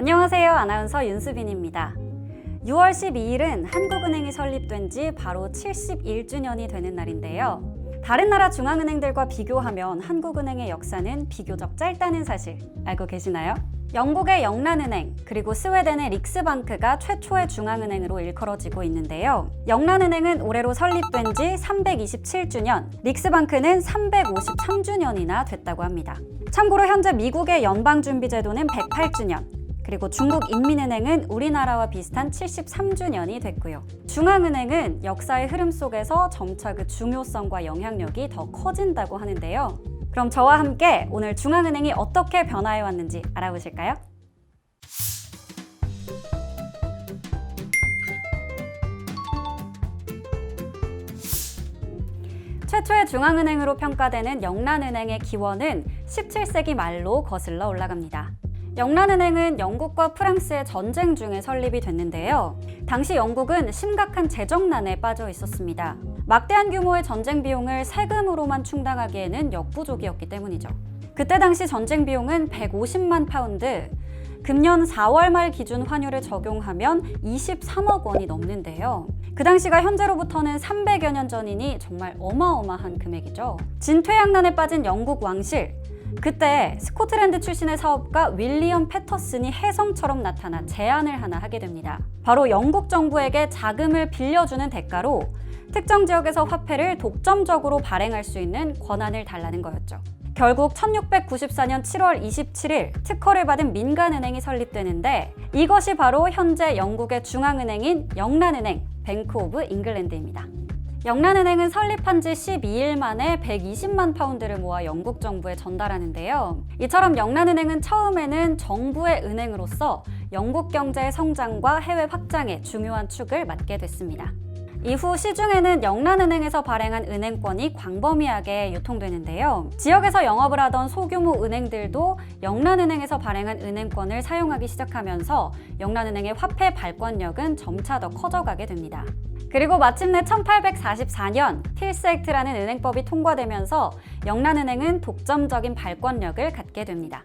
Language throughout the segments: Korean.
안녕하세요. 아나운서 윤수빈입니다. 6월 12일은 한국은행이 설립된 지 바로 71주년이 되는 날인데요. 다른 나라 중앙은행들과 비교하면 한국은행의 역사는 비교적 짧다는 사실 알고 계시나요? 영국의 영란은행 그리고 스웨덴의 릭스방크가 최초의 중앙은행으로 일컬어지고 있는데요. 영란은행은 올해로 설립된 지 327주년, 릭스방크는 353주년이나 됐다고 합니다. 참고로 현재 미국의 연방준비제도는 108주년, 그리고 중국 인민은행은 우리나라와 비슷한 73주년이 됐고요. 중앙은행은 역사의 흐름 속에서 점차 그 중요성과 영향력이 더 커진다고 하는데요. 그럼 저와 함께 오늘 중앙은행이 어떻게 변화해 왔는지 알아보실까요? 최초의 중앙은행으로 평가되는 영란은행의 기원은 17세기 말로 거슬러 올라갑니다. 영란은행은 영국과 프랑스의 전쟁 중에 설립이 됐는데요. 당시 영국은 심각한 재정난에 빠져 있었습니다. 막대한 규모의 전쟁 비용을 세금으로만 충당하기에는 역부족이었기 때문이죠. 그때 당시 전쟁 비용은 150만 파운드, 금년 4월 말 기준 환율을 적용하면 23억 원이 넘는데요. 그 당시가 현재로부터는 300여 년 전이니 정말 어마어마한 금액이죠. 진퇴양난에 빠진 영국 왕실, 그때 스코틀랜드 출신의 사업가 윌리엄 패터슨이 혜성처럼 나타나 제안을 하나 하게 됩니다. 바로 영국 정부에게 자금을 빌려주는 대가로 특정 지역에서 화폐를 독점적으로 발행할 수 있는 권한을 달라는 거였죠. 결국 1694년 7월 27일 특허를 받은 민간은행이 설립되는데 이것이 바로 현재 영국의 중앙은행인 영란은행, 뱅크 오브 잉글랜드입니다. 영란은행은 설립한 지 12일 만에 120만 파운드를 모아 영국 정부에 전달하는데요. 이처럼 영란은행은 처음에는 정부의 은행으로서 영국 경제의 성장과 해외 확장에 중요한 축을 맡게 됐습니다. 이후 시중에는 영란은행에서 발행한 은행권이 광범위하게 유통되는데요. 지역에서 영업을 하던 소규모 은행들도 영란은행에서 발행한 은행권을 사용하기 시작하면서 영란은행의 화폐 발권력은 점차 더 커져가게 됩니다. 그리고 마침내 1844년 틸스 액트라는 은행법이 통과되면서 영란은행은 독점적인 발권력을 갖게 됩니다.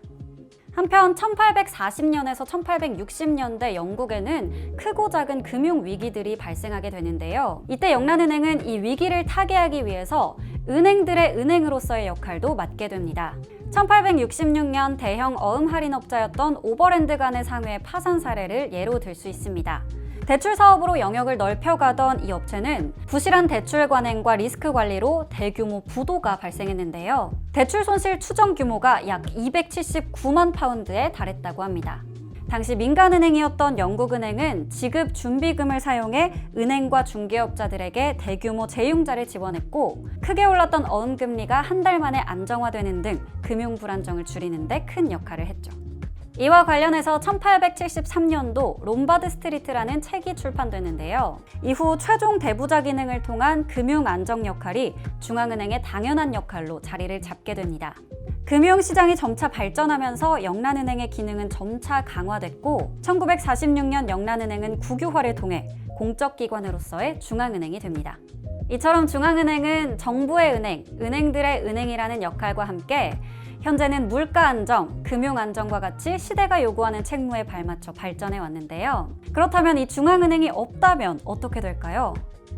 한편 1840년에서 1860년대 영국에는 크고 작은 금융 위기들이 발생하게 되는데요. 이때 영란은행은 이 위기를 타개하기 위해서 은행들의 은행으로서의 역할도 맡게 됩니다. 1866년 대형 어음 할인업자였던 오버랜드 간의 상회의 파산 사례를 예로 들 수 있습니다. 대출 사업으로 영역을 넓혀가던 이 업체는 부실한 대출 관행과 리스크 관리로 대규모 부도가 발생했는데요. 대출 손실 추정 규모가 약 279만 파운드에 달했다고 합니다. 당시 민간은행이었던 영국은행은 지급 준비금을 사용해 은행과 중개업자들에게 대규모 재융자를 지원했고 크게 올랐던 어음금리가 한 달 만에 안정화되는 등 금융 불안정을 줄이는 데 큰 역할을 했죠. 이와 관련해서 1873년도 롬바드 스트리트라는 책이 출판되는데요. 이후 최종 대부자 기능을 통한 금융 안정 역할이 중앙은행의 당연한 역할로 자리를 잡게 됩니다. 금융시장이 점차 발전하면서 영란은행의 기능은 점차 강화됐고 1946년 영란은행은 국유화를 통해 공적 기관으로서의 중앙은행이 됩니다. 이처럼 중앙은행은 정부의 은행, 은행들의 은행이라는 역할과 함께 현재는 물가 안정, 금융 안정과 같이 시대가 요구하는 책무에 발맞춰 발전해 왔는데요. 그렇다면 이 중앙은행이 없다면 어떻게 될까요?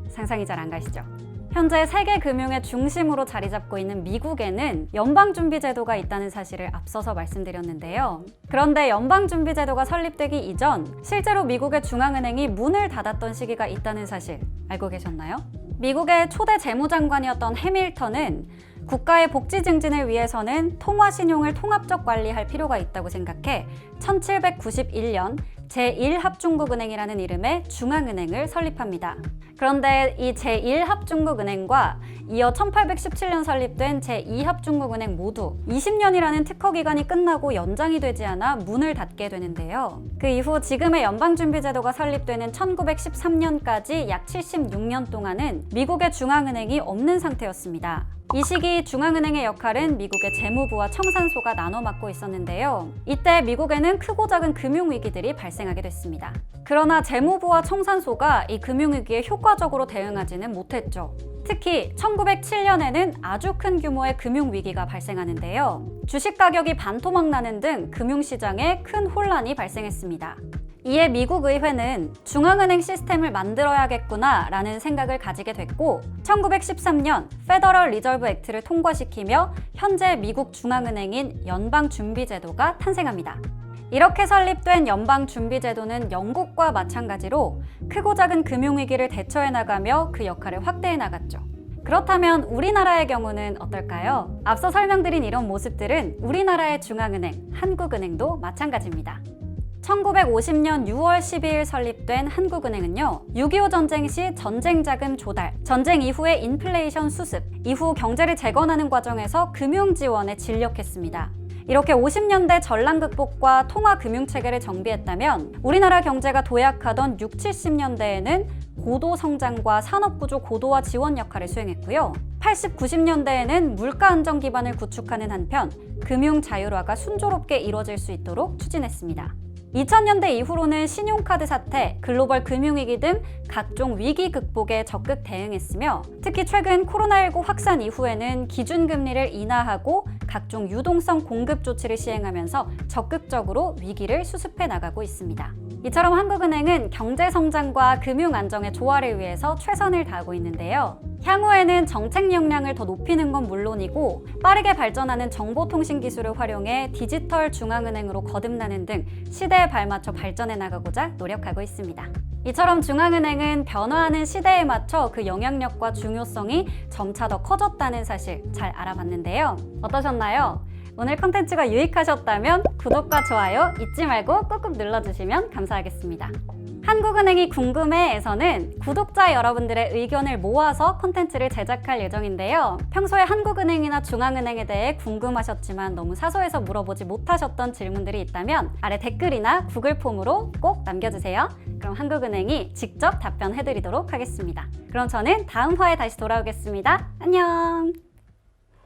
상상이 잘 안 가시죠? 현재 세계 금융의 중심으로 자리 잡고 있는 미국에는 연방준비제도가 있다는 사실을 앞서서 말씀드렸는데요. 그런데 연방준비제도가 설립되기 이전 실제로 미국의 중앙은행이 문을 닫았던 시기가 있다는 사실 알고 계셨나요? 미국의 초대 재무장관이었던 해밀턴은 국가의 복지 증진을 위해서는 통화 신용을 통합적 관리할 필요가 있다고 생각해 1791년 제1합중국은행이라는 이름의 중앙은행을 설립합니다. 그런데 이 제1합중국은행과 이어 1817년 설립된 제2합중국은행 모두 20년이라는 특허 기간이 끝나고 연장이 되지 않아 문을 닫게 되는데요. 그 이후 지금의 연방준비제도가 설립되는 1913년까지 약 76년 동안은 미국의 중앙은행이 없는 상태였습니다. 이 시기 중앙은행의 역할은 미국의 재무부와 청산소가 나눠 맡고 있었는데요. 이때 미국에는 크고 작은 금융위기들이 발생하게 됐습니다. 그러나 재무부와 청산소가 이 금융위기에 효과적으로 대응하지는 못했죠. 특히 1907년에는 아주 큰 규모의 금융위기가 발생하는데요. 주식 가격이 반토막 나는 등 금융시장에 큰 혼란이 발생했습니다. 이에 미국 의회는 중앙은행 시스템을 만들어야겠구나 라는 생각을 가지게 됐고 1913년 페더럴 리저브 액트를 통과시키며 현재 미국 중앙은행인 연방준비제도가 탄생합니다. 이렇게 설립된 연방준비제도는 영국과 마찬가지로 크고 작은 금융위기를 대처해 나가며 그 역할을 확대해 나갔죠. 그렇다면 우리나라의 경우는 어떨까요? 앞서 설명드린 이런 모습들은 우리나라의 중앙은행, 한국은행도 마찬가지입니다. 1950년 6월 12일 설립된 한국은행은요, 6.25 전쟁 시 전쟁 자금 조달, 전쟁 이후의 인플레이션 수습, 이후 경제를 재건하는 과정에서 금융 지원에 진력했습니다. 이렇게 50년대 전란 극복과 통화 금융 체계를 정비했다면 우리나라 경제가 도약하던 6, 70년대에는 고도 성장과 산업 구조 고도화 지원 역할을 수행했고요. 80, 90년대에는 물가 안정 기반을 구축하는 한편 금융 자율화가 순조롭게 이루어질 수 있도록 추진했습니다. 2000년대 이후로는 신용카드 사태, 글로벌 금융위기 등 각종 위기 극복에 적극 대응했으며 특히 최근 코로나19 확산 이후에는 기준금리를 인하하고 각종 유동성 공급 조치를 시행하면서 적극적으로 위기를 수습해 나가고 있습니다. 이처럼 한국은행은 경제 성장과 금융 안정의 조화를 위해서 최선을 다하고 있는데요. 향후에는 정책 역량을 더 높이는 건 물론이고 빠르게 발전하는 정보통신 기술을 활용해 디지털 중앙은행으로 거듭나는 등 시대에 발맞춰 발전해 나가고자 노력하고 있습니다. 이처럼 중앙은행은 변화하는 시대에 맞춰 그 영향력과 중요성이 점차 더 커졌다는 사실 잘 알아봤는데요. 어떠셨나요? 오늘 컨텐츠가 유익하셨다면 구독과 좋아요 잊지 말고 꾹꾹 눌러주시면 감사하겠습니다. 한국은행이 궁금해에서는 구독자 여러분들의 의견을 모아서 컨텐츠를 제작할 예정인데요. 평소에 한국은행이나 중앙은행에 대해 궁금하셨지만 너무 사소해서 물어보지 못하셨던 질문들이 있다면 아래 댓글이나 구글 폼으로 꼭 남겨주세요. 그럼 한국은행이 직접 답변해드리도록 하겠습니다. 그럼 저는 다음 화에 다시 돌아오겠습니다. 안녕!